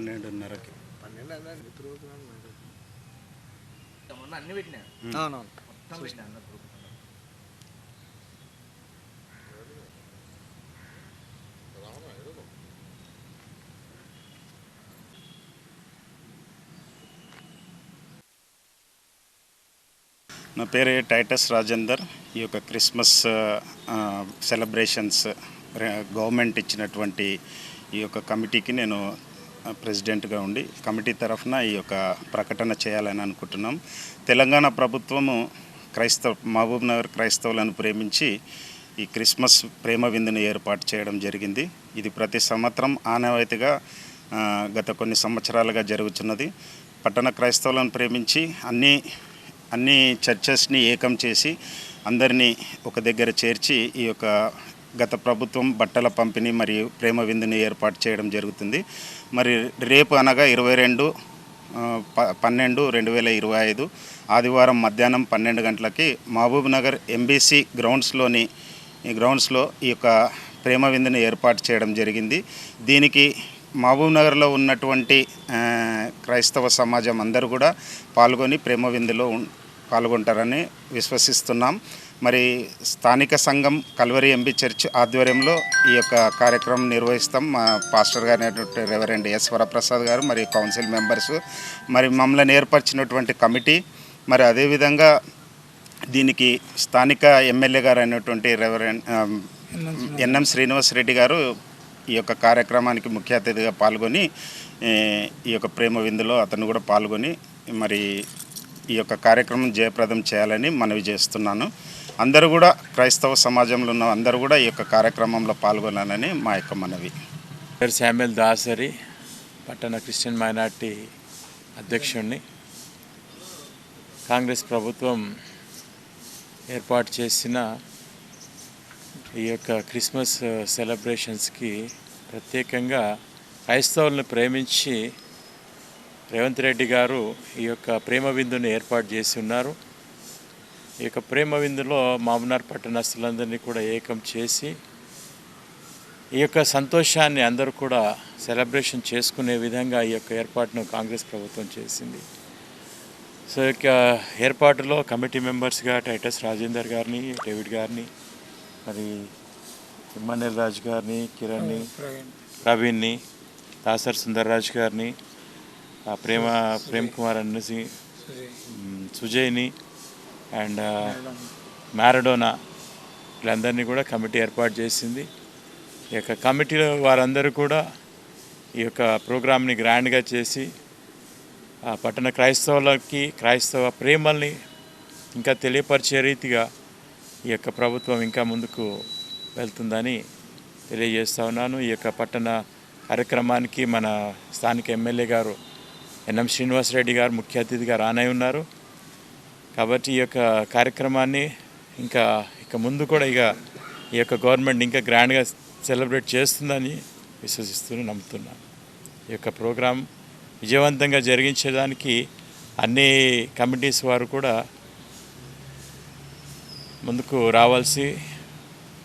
పన్నెండున్నరకి. అన్ని పెట్టినా మొత్తం పెట్టినా నా పేరు టైటస్ రాజేందర్. ఈ యొక్క క్రిస్మస్ సెలబ్రేషన్స్ గవర్నమెంట్ ఇచ్చినటువంటి ఈ యొక్క కమిటీకి నేను ప్రెసిడెంట్గా ఉండి కమిటీ తరఫున ఈ యొక్క ప్రకటన చేయాలని అనుకుంటున్నాం. తెలంగాణ ప్రభుత్వము క్రైస్తవ మహబూబ్ నగర్ క్రైస్తవులను ప్రేమించి ఈ క్రిస్మస్ ప్రేమ విందును ఏర్పాటు చేయడం జరిగింది. ఇది ప్రతి సంవత్సరం ఆనవాయితీగా గత కొన్ని సంవత్సరాలుగా జరుగుతున్నది. పట్టణ క్రైస్తవులను ప్రేమించి అన్ని అన్ని చర్చెస్ని ఏకం చేసి అందరినీ ఒక దగ్గర చేర్చి ఈ యొక్క గత ప్రభుత్వం బట్టల పంపిణీ మరియు ప్రేమ విందుని ఏర్పాటు చేయడం జరుగుతుంది. మరి రేపు అనగా ఇరవై రెండు ప- పన్నెండు రెండు వేల ఇరవై ఐదు ఆదివారం మధ్యాహ్నం పన్నెండు గంటలకి మహబూబ్నగర్ ఎంబీసీ గ్రౌండ్స్లోని ఈ గ్రౌండ్స్లో ఈ యొక్క ప్రేమ విందుని ఏర్పాటు చేయడం జరిగింది. దీనికి మహబూబ్నగర్లో ఉన్నటువంటి క్రైస్తవ సమాజం అందరూ కూడా పాల్గొని ప్రేమ విందులో పాల్గొంటారని విశ్వసిస్తున్నాం. మరి స్థానిక సంఘం కల్వరి ఎంబీ చర్చ్ ఆధ్వర్యంలో ఈ యొక్క కార్యక్రమం నిర్వహిస్తాం మా పాస్టర్ గారు రెవరెండ్ ఎస్ వరప్రసాద్ గారు మరి కౌన్సిల్ మెంబర్స్. మరి మమ్మల్ని ఏర్పరిచినటువంటి కమిటీ మరి అదేవిధంగా దీనికి స్థానిక ఎమ్మెల్యే గారు అయినటువంటి రెవరెండ్ ఎన్ఎం శ్రీనివాస్ రెడ్డి గారు ఈ యొక్క కార్యక్రమానికి ముఖ్య అతిథిగా పాల్గొని ఈ యొక్క ప్రేమ విందులో అతను కూడా పాల్గొని మరి ఈ యొక్క కార్యక్రమం జయప్రదం చేయాలని మనవి చేస్తున్నాను. అందరూ కూడా క్రైస్తవ సమాజంలో ఉన్న అందరూ కూడా ఈ యొక్క కార్యక్రమంలో పాల్గొనాలని మా యొక్క మనవి. పేరు శామ్యుల్ దాసరి పట్టణ క్రిస్టియన్ మైనార్టీ అధ్యక్షుడిని కాంగ్రెస్ ప్రభుత్వం ఏర్పాటు చేసిన ఈ యొక్క క్రిస్మస్ సెలబ్రేషన్స్కి ప్రత్యేకంగా క్రైస్తవులను ప్రేమించి రేవంత్ రెడ్డి గారు ఈ యొక్క ప్రేమ విందుని ఏర్పాటు చేసి ఉన్నారు. ఈ యొక్క ప్రేమ విందులో మామనార్ పట్టణస్తులందరినీ కూడా ఏకం చేసి ఈ యొక్క సంతోషాన్ని అందరూ కూడా సెలబ్రేషన్ చేసుకునే విధంగా ఈ యొక్క ఏర్పాటును కాంగ్రెస్ ప్రభుత్వం చేసింది. సో ఈ యొక్క ఏర్పాటులో కమిటీ మెంబర్స్గా టైటస్ రాజేందర్ గారిని డేవిడ్ గారిని మరి ఇమ్మనేల్ రాజు గారిని కిరణ్ని ప్రవీణ్ని. దాసర్ సుందర్రాజ్ గారిని ప్రేమ ప్రేమ్ కుమార్ అనేసి సుజయ్ని అండ్ మ్యారడోనా వీళ్ళందరినీ కూడా కమిటీ ఏర్పాటు చేసింది. ఈ యొక్క కమిటీలో వారందరూ కూడా ఈ యొక్క ప్రోగ్రామ్ని గ్రాండ్గా చేసి ఆ పట్టణ క్రైస్తవులకి క్రైస్తవ ప్రేమల్ని ఇంకా తెలియపరిచే రీతిగా ఈ యొక్క ప్రభుత్వం ఇంకా ముందుకు వెళ్తుందని తెలియజేస్తా ఉన్నాను. ఈ యొక్క పట్టణ కార్యక్రమానికి మన స్థానిక ఎమ్మెల్యే గారు ఎన్ఎం శ్రీనివాసరెడ్డి గారు ముఖ్య అతిథిగా రానై ఉన్నారు. కాబట్టి ఈ యొక్క కార్యక్రమాన్ని ఇంకా ఇక ముందు కూడా ఇక ఈ యొక్క గవర్నమెంట్ ఇంకా గ్రాండ్గా సెలబ్రేట్ చేస్తుందని విశ్వసిస్తూ నమ్ముతున్నాను ఈ యొక్క ప్రోగ్రాం విజయవంతంగా జరిగించేదానికి అన్ని కమిటీస్ వారు కూడా ముందుకు రావాల్సి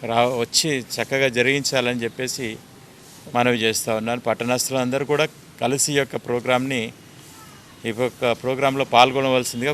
రా వచ్చి చక్కగా జరిగించాలని చెప్పేసి మనవి చేస్తూ ఉన్నాను పట్టణస్తులందరూ కూడా కలిసి ఈ యొక్క ప్రోగ్రామ్ని ఈ యొక్క ప్రోగ్రాంలో పాల్గొనవలసిందిగా